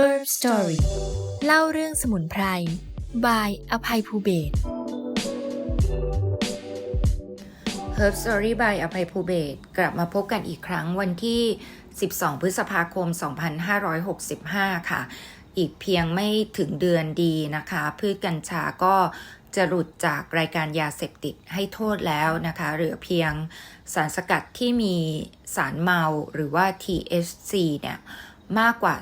Herb Story เล่าเรื่องสมุนไพรบายอภัยภูเบศ Herb Story by อภัยภูเบศกลับมาพบกันอีกครั้งวันที่ 12 พฤษภาคม 2565 ค่ะ อีกเพียงไม่ถึงเดือนดีนะคะ พืชกัญชาก็จะหลุดจากรายการยาเสพติดให้โทษแล้วนะคะ เหลือเพียงสารสกัดที่มีสารเมาหรือว่า THC เนี่ย มากกว่า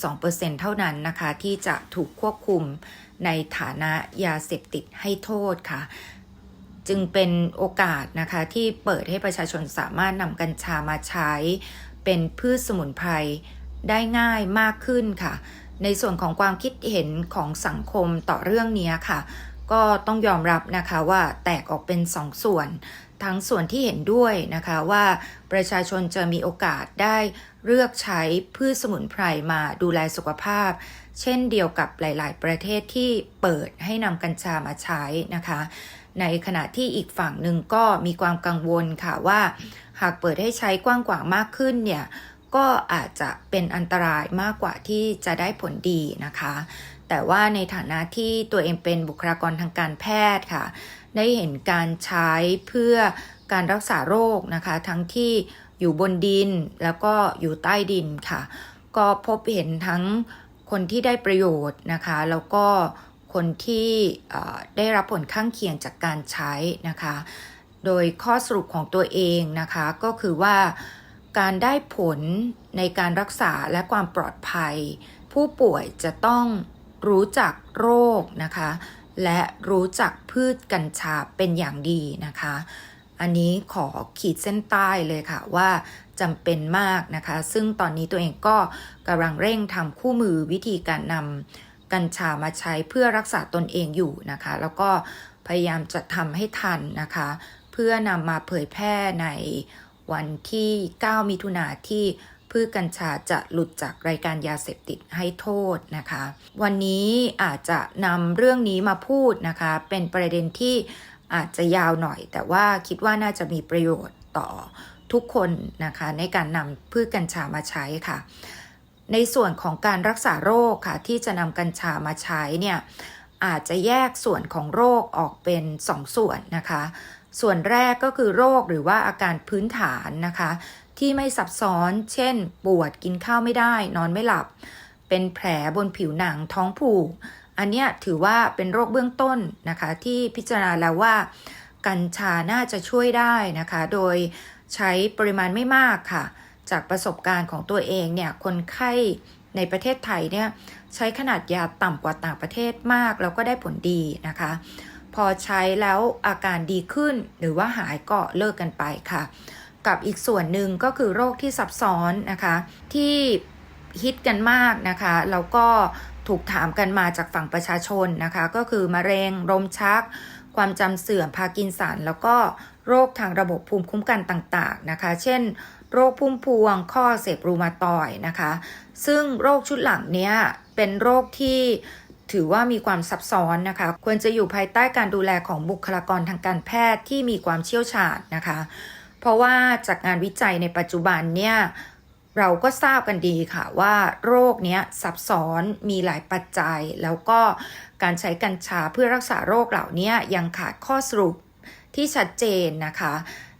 0.2%เท่านั้นนะคะ ที่จะถูกควบคุมในฐานะยาเสพติดให้โทษค่ะ จึงเป็นโอกาสนะคะที่เปิดให้ประชาชนสามารถนำกัญชามาใช้ เป็นพืชสมุนไพรได้ง่ายมากขึ้นค่ะ ในส่วนของความคิดเห็นของสังคมต่อเรื่องนี้ค่ะ ก็ต้องยอมรับนะคะว่าแตกออกเป็นสองส่วน ทั้งส่วนที่เห็นด้วยนะคะว่าประชาชนจะมีโอกาสได้เลือกใช้พืชสมุนไพรมาดูแลสุขภาพ เช่นเดียวกับหลาย ๆ ประเทศที่เปิดให้นำกัญชามาใช้นะคะ ในขณะที่อีกฝั่งหนึ่งก็มีความกังวลค่ะว่า หากเปิดให้ใช้กว้างกว่างมากขึ้นเนี่ยก็อาจจะเป็นอันตรายมากกว่าที่จะได้ผลดีนะคะ แต่ว่าในฐานะที่ตัวเองเป็นบุคลากรทางการแพทย์ค่ะ ได้เห็นการใช้เพื่อการรักษาโรคนะคะ ทั้งที่อยู่บนดินแล้วก็อยู่ใต้ดินค่ะ ก็พบเห็นทั้งคนที่ได้ประโยชน์นะคะ แล้วก็คนที่ได้รับผลข้างเคียงจากการใช้นะคะ โดยข้อสรุปของตัวเองนะคะก็คือว่าการได้ผลในการรักษาและความปลอดภัย ผู้ป่วยจะต้องรู้จักโรคนะคะ และรู้จักพืชกัญชาเป็นอย่างดีนะคะ อันนี้ขอขีดเส้นใต้เลยค่ะว่าจำเป็นมากนะคะ ซึ่งตอนนี้ตัวเองก็กำลังเร่งทำคู่มือวิธีการนำกัญชามาใช้เพื่อรักษาตนเองอยู่นะคะ แล้วก็พยายามจะทำให้ทันนะคะ เพื่อนำมาเผยแพร่ในวันที่ 9 มิถุนาที่ พืชกัญชาจะหลุดจากรายการยาเสพติดให้โทษนะคะ วันนี้อาจจะนำเรื่องนี้มาพูดนะคะ เป็นประเด็นที่อาจจะยาวหน่อย แต่ว่าคิดว่าน่าจะมีประโยชน์ต่อทุกคนนะคะในการนำพืชกัญชามาใช้ค่ะ ในส่วนของการรักษาโรคค่ะที่จะนำกัญชามาใช้เนี่ยอาจจะแยกส่วนของโรคออกเป็น2ส่วนนะคะ ส่วนแรกก็คือโรคหรือว่าอาการพื้นฐานนะคะ ที่ไม่ซับซ้อน เช่น ปวดกินข้าวไม่ได้ นอนไม่หลับ เป็นแผลบนผิวหนังท้องผูก อันเนี้ยถือว่าเป็นโรคเบื้องต้นนะคะ ที่พิจารณาแล้วว่า กัญชาน่าจะช่วยได้นะคะ โดยใช้ปริมาณไม่มากค่ะ จากประสบการณ์ของตัวเองเนี่ย คนไข้ในประเทศไทยเนี่ยใช้ขนาดยาต่ำกว่าต่างประเทศมาก แล้วก็ได้ผลดีนะคะ พอใช้แล้วอาการดีขึ้นหรือว่าหายก็เลิกกันไปค่ะ กับอีกส่วนหนึ่งก็คือโรคที่ซับซ้อนนะคะ ที่ฮิตกันมากนะคะแล้วก็ถูกถามกันมาจากฝั่งประชาชนนะคะ ก็คือมะเร็งลมชัก ความจำเสื่อมพากินสัน แล้วก็โรคทางระบบภูมิคุ้มกันต่างๆนะคะ เช่น โรคพุ่มพวง ข้อเสบรูมาตอยนะคะ ซึ่งโรคชุดหลังเนี้ยเป็นโรคที่ถือว่ามีความซับซ้อนนะคะ ควรจะอยู่ภายใต้การดูแลของบุคลากรทางการแพทย์ที่มีความเชี่ยวชาญนะคะ เพราะว่าจากงานวิจัยในปัจจุบันเนี่ยเราก็ทราบกันดีค่ะว่าโรคเนี้ยซับซ้อนมีหลายปัจจัย แล้วก็การใช้กัญชาเพื่อรักษาโรคเหล่านี้ยังขาดข้อสรุปที่ชัดเจนนะคะ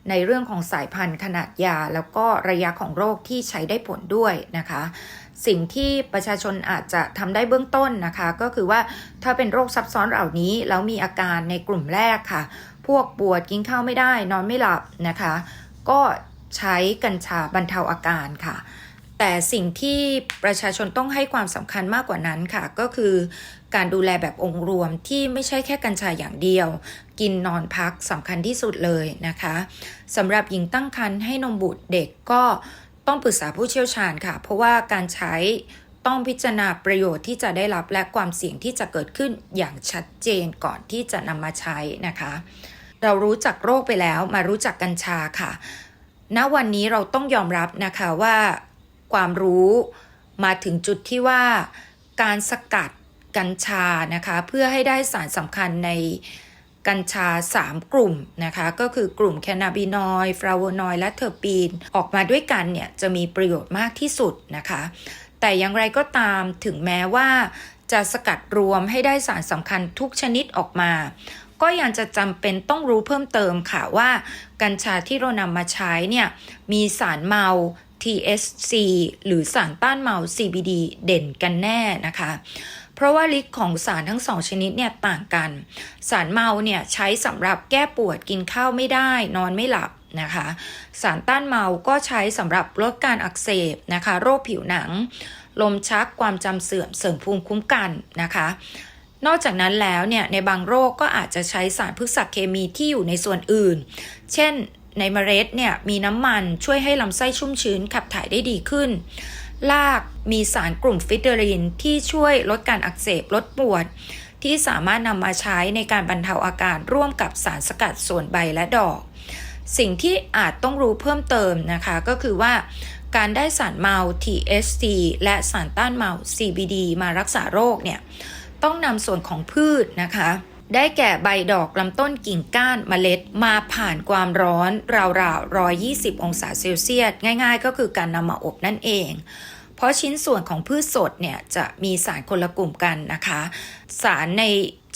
ในเรื่องของสายพันธุ์ขนาดยา แล้วก็ระยะของโรคที่ใช้ได้ผลด้วยนะคะ สิ่งที่ประชาชนอาจจะทำได้เบื้องต้นนะคะ ก็คือว่าถ้าเป็นโรคซับซ้อนเหล่านี้แล้วมีอาการในกลุ่มแรกค่ะ พวกปวดกินข้าวไม่ได้ นอนไม่หลับนะคะ ก็ใช้กัญชาบรรเทาอาการค่ะ แต่สิ่งที่ประชาชนต้องให้ความสำคัญมากกว่านั้นค่ะ ก็คือการดูแลแบบองค์รวมที่ไม่ใช่แค่กัญชาอย่างเดียว กินนอนพักสำคัญที่สุดเลยนะคะสำหรับหญิงตั้งครรภ์ให้นมบุตรเด็กก็ต้องปรึกษาผู้เชี่ยวชาญค่ะ เพราะว่าการใช้ต้องพิจารณาประโยชน์ที่จะได้รับและความเสี่ยงที่จะเกิดขึ้นอย่างชัดเจนก่อนที่จะนำมาใช้นะคะ เรารู้จักโรคไปแล้วมารู้จักกัญชาค่ะ ณ วันนี้เราต้องยอมรับนะคะว่าความรู้มาถึงจุดที่ว่าการสกัดกัญชานะคะเพื่อให้ได้สารสำคัญในกัญชา 3 กลุ่มนะคะก็คือกลุ่มแคนาบินอยด์ฟลาวนอยด์และเทอร์ปีน ออกมาด้วยกันเนี่ยจะมีประโยชน์มากที่สุดนะคะ แต่อย่างไรก็ตามถึงแม้ว่าจะสกัดรวมให้ได้สารสำคัญทุกชนิดออกมา ก็ยังจะจำเป็นต้องรู้เพิ่มเติมค่ะว่า กัญชาที่เรานำมาใช้เนี่ยมีสารเมา THC หรือสารต้านเมา CBD เด่นกันแน่นะคะ เพราะว่าฤทธิ์ของสารทั้งสองชนิดเนี่ยต่างกัน สารเมาเนี่ยใช้สำหรับแก้ปวดกินข้าวไม่ได้ นอนไม่หลับนะคะ สารต้านเมาก็ใช้สำหรับลดการอักเสบนะคะ โรคผิวหนัง ลมชักความจำเสื่อมเสริมภูมิคุ้มกันนะคะ นอกจากนั้นแล้วเนี่ยในบางโรคก็อาจจะใช้สารพฤกษเคมีที่อยู่ในส่วนอื่น เช่นในเมล็ดเนี่ยมีน้ำมันช่วยให้ลำไส้ชุ่มชื้นขับถ่ายได้ดีขึ้น ลากมีสารกลุ่มฟิตเดอรินที่ช่วยลดการอักเสบลดปวด ที่สามารถนำมาใช้ในการบรรเทาอาการร่วมกับสารสกัดส่วนใบและดอก สิ่งที่อาจต้องรู้เพิ่มเติมนะคะก็คือว่าการได้สารเมา THC และสารต้านเมา CBD มารักษาโรคเนี่ย ต้องนำส่วนของพืชนะคะ ได้แก่ใบดอกลำต้นกิ่งก้านเมล็ดมาผ่านความร้อนราวๆ 120 องศาเซลเซียส ง่ายๆ ก็คือการนำมาอบนั่นเอง เพราะชิ้นส่วนของพืชสดเนี่ยจะมีสารคนละกลุ่มกันนะคะ สารใน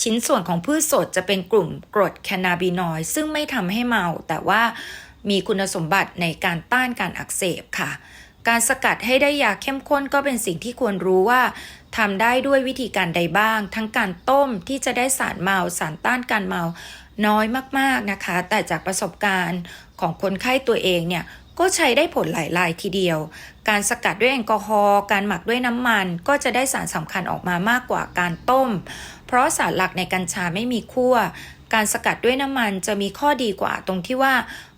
ชิ้นส่วนของพืชสดจะเป็นกลุ่มกรดแคนาบินอยด์ซึ่งไม่ทำให้เมา แต่ว่ามีคุณสมบัติในการต้านการอักเสบค่ะ การสกัดให้ได้ยาเข้มข้นก็เป็นสิ่งที่ควรรู้ว่า ทำได้ด้วยวิธีการใดบ้าง ทั้งการต้มที่จะได้สารเมาสารต้านการเมาน้อยมากๆนะคะ แต่จากประสบการณ์ของคนไข้ตัวเองเนี่ยก็ใช้ได้ผลหลายรายทีเดียว การสกัดด้วยแอลกอฮอล์ การหมักด้วยน้ำมัน ก็จะได้สารสำคัญออกมามากกว่าการต้ม เพราะสารหลักในกัญชาไม่มีขั้วการสกัดด้วยน้ำมันจะมีข้อดีกว่าตรงที่ว่า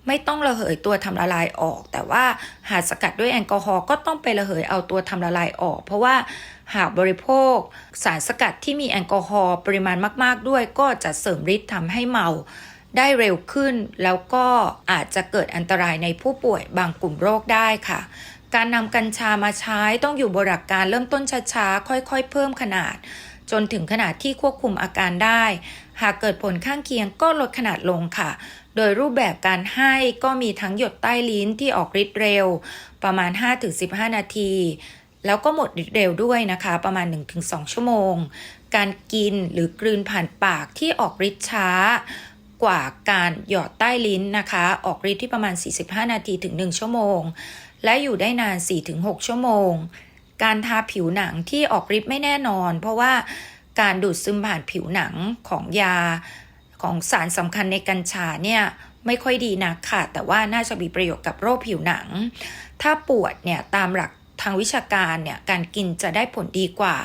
ไม่ต้องระเหยตัวทำละลายออก แต่ว่าหากสกัดด้วยแอลกอฮอล์ก็ต้องไประเหยเอาตัวทำละลายออก เพราะว่า หากบริโภค สารสกัดที่มีแอลกอฮอล์ปริมาณมาก ๆ ด้วยก็จะเสริมฤทธิ์ทำให้เมาได้เร็วขึ้น แล้วก็อาจจะเกิดอันตรายในผู้ป่วยบางกลุ่มโรคได้ค่ะ การนำกัญชามาใช้ต้องอยู่บนหลักการเริ่มต้นช้าๆ ค่อยๆ เพิ่มขนาด จนถึงขนาดที่ควบคุมอาการได้ หากเกิดผลข้างเคียงก็ลดขนาดลงค่ะ โดยรูปแบบการให้ก็มีทั้งหยดใต้ลิ้นที่ออกฤทธิ์เร็ว ประมาณ 5-15 นาที แล้วก็หมดฤทธิ์เร็วด้วยนะคะ ประมาณ 1-2 ชั่วโมง การกินหรือกลืนผ่านปากที่ออกฤทธิ์ช้ากว่าการหยอดใต้ลิ้นนะคะ ออกฤทธิ์ที่ประมาณ 45 นาทีถึง 1 ชั่วโมง และอยู่ได้นาน 4-6 ชั่วโมง การทาผิวหนังที่ออกฤทธิ์ไม่แน่นอน เพราะว่าการดูดซึมผ่านผิวหนังของยาของสารสำคัญในกัญชาเนี่ยไม่ค่อยดีนักค่ะ แต่ว่าน่าจะมีประโยชน์กับโรคผิวหนัง ถ้าปวดเนี่ยตามหลัก ทางวิชาการเนี่ยการกินจะได้ผลดีกว่า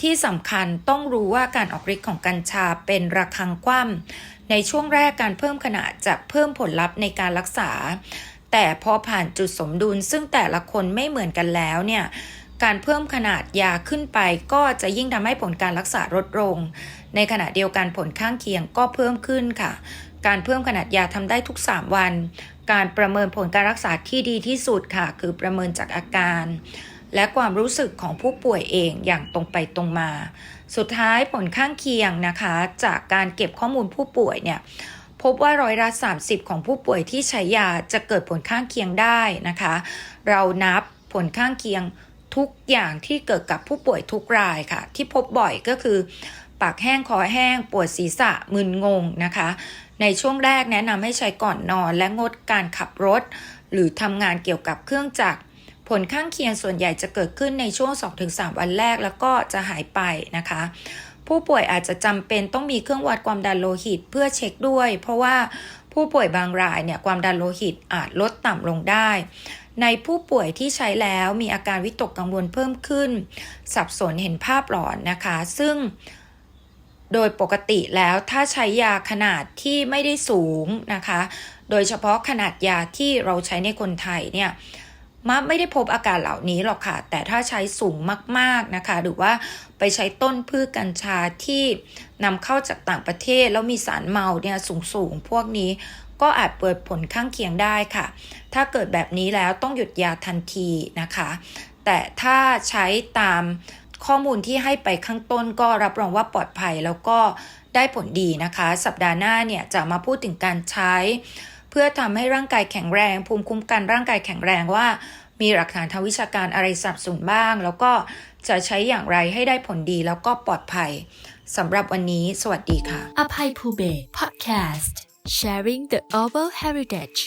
ที่สำคัญต้องรู้ว่าการออกฤทธิ์ของกัญชาเป็นระฆังคว่ำในช่วงแรกการเพิ่มขนาดจะเพิ่มผลลัพธ์ในการรักษา แต่พอผ่านจุดสมดุลซึ่งแต่ละคนไม่เหมือนกันแล้วเนี่ยการเพิ่มขนาดยาขึ้นไปก็จะยิ่งทำให้ผลการรักษาลดลง ในขณะเดียวกันผลข้างเคียงก็เพิ่มขึ้นค่ะ การเพิ่มขนาดยาทำได้ทุก 3 วัน การประเมินผลการรักษาที่ดีที่สุดค่ะ คือประเมินจากอาการ และความรู้สึกของผู้ป่วยเองอย่างตรงไปตรงมา สุดท้ายผลข้างเคียงนะคะ จากการเก็บข้อมูลผู้ป่วยเนี่ยพบว่าร้อยละ30 ของผู้ป่วยที่ใช้ยาจะเกิดผลข้างเคียงได้นะคะ เรานับผลข้างเคียงทุกอย่างที่เกิดกับผู้ป่วยทุกรายค่ะ ที่พบบ่อยก็คือ ปากแห้งคอแห้ง ปวดศีรษะมึนงงนะคะ ในช่วงแรกแนะนำให้ใช้ก่อนนอนและงดการขับรถ หรือทำงานเกี่ยวกับเครื่องจักร ผลข้างเคียงส่วนใหญ่จะเกิดขึ้นในช่วง 2-3 วันแรกแล้วก็จะหายไปนะคะ ผู้ป่วยอาจจะจำเป็นต้องมีเครื่องวัดความดันโลหิตเพื่อเช็คด้วย เพราะว่าผู้ป่วยบางรายเนี่ยความดันโลหิตอาจลดต่ำลงได้ ในผู้ป่วยที่ใช้แล้วมีอาการวิตกกังวลเพิ่มขึ้น สับสนเห็นภาพหลอนนะคะ ซึ่ง โดยปกติแล้วถ้าใช้ยาขนาดที่ไม่ได้สูงนะคะ โดยเฉพาะขนาดยาที่เราใช้ในคนไทยเนี่ยมักไม่ได้พบอาการเหล่านี้หรอกค่ะ แต่ถ้าใช้สูงมากๆนะคะ หรือว่าไปใช้ต้นพืชกัญชาที่นำเข้าจากต่างประเทศ แล้วมีสารเมาเนี่ยสูงๆ พวกนี้ก็อาจเปิดผลข้างเคียงได้ค่ะ ถ้าเกิดแบบนี้แล้วต้องหยุดยาทันทีนะคะ แต่ถ้าใช้ตาม ข้อมูลที่ให้ไปข้างต้นก็รับรองว่าปลอดภัยแล้วก็ได้ผลดีนะคะ สัปดาห์หน้าเนี่ยจะมาพูดถึงการใช้ เพื่อทำให้ร่างกายแข็งแรง ภูมิคุ้มกันร่างกายแข็งแรงว่า มีหลักฐานทางวิชาการอะไรสับสนบ้าง แล้วก็จะใช้อย่างไรให้ได้ผลดีแล้วก็ปลอดภัยสำหรับวันนี้ สวัสดีค่ะ อภัยภูเบศ Podcast sharing the Over heritage